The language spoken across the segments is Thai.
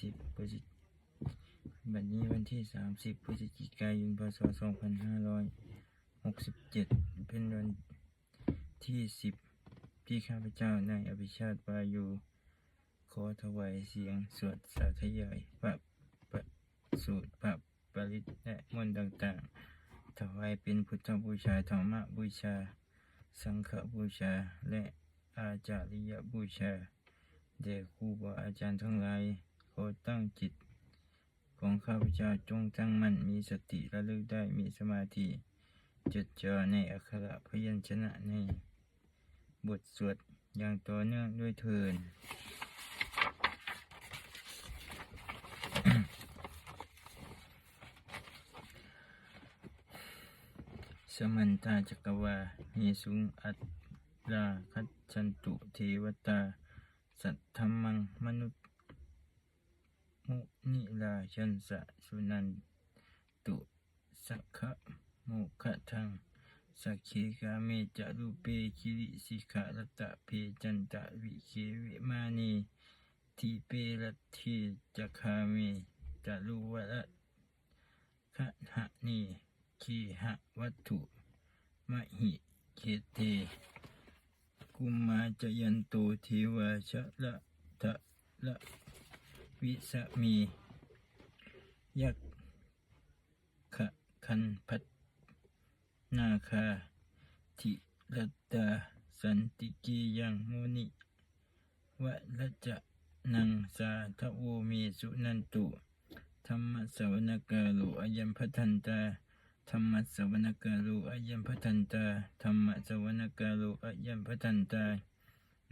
สิบพฤศจิบัดนี้วันที่สามสิบพฤศจิกายนพศสองพันห้าร้อยหกสิบเจ็ดเป็นวันที่สิบที่ข้าพเจ้านายอภิชาติวายุขอถวายเสียงสวดสาธยายพระประสูตรพระปริตและมนต์ต่างๆ ถวายเป็นพุทธบูชาธรรมบูชา สังฆบูชาและอาจาริยบูชาแด่ครูบาอาจารย์ทั้งหลาย ขอตั้งจิต ของข้าพเจ้าจงตั้งมั่นมีสติระลึกได้มีสมาธิจดจ่อในอักขระพยัญชนะใน บทสวดอย่างต่อเนื่องด้วยเทินสมันตาจักรวาเฮสุงอัตราคัจันตุเทวตา สัทธรรมังมนุษย มุนิลาชันสะสุนันตุสักขะโมคะทังสักขีกาเมจะรูเปคิริสิขารตะเพจันตะวิเควิมานีทีเปรทีจักขาเมจะรูวะคะหะนีคีหะวัตถุมหิเคเตกุมมาจยันโตเทวาชะละทะละ วิสมียักขคันพัฒนาคาทิรตตาสันติกียังมุนิวะละจะนังสาทะโวเมสุนันตุ ธรรมสวนกาโลอายัมพัทันตาธรรมสวนกาโลอายัมพัทันตาธรรมสวนกาโลอายัมพัทันตา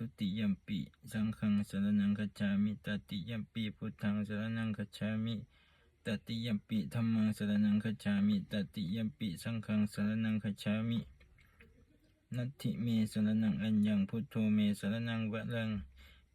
ทุติยมปิสังฆังสรณังคัจฉามิตติยมปิพุทธังสรณังคัจฉามิตติยมปิธัมมังสรณังคัจฉามิตติยมปิสังฆังสรณังคัจฉามินัตถิเมสรณังอัญญังพุทโธเมสรณังวะรัง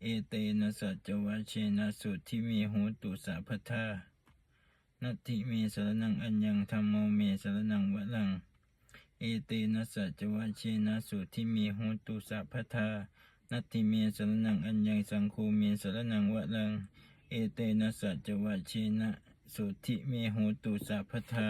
เอเตนะสัจจวัชเชนะสุทิเมโหตุสัพทานัตถิเมสรณังอัญญังธัมโมเมสรณังวะรังเอเตนะสัจวัชเชนะสุทิเมโหตุสัพพทา นัตถิเมสรนังอัญญังสังคูเมสรนังวะลัง เอเตนะสัจวัชเชนะ สุธิเมโหตุสัพพทา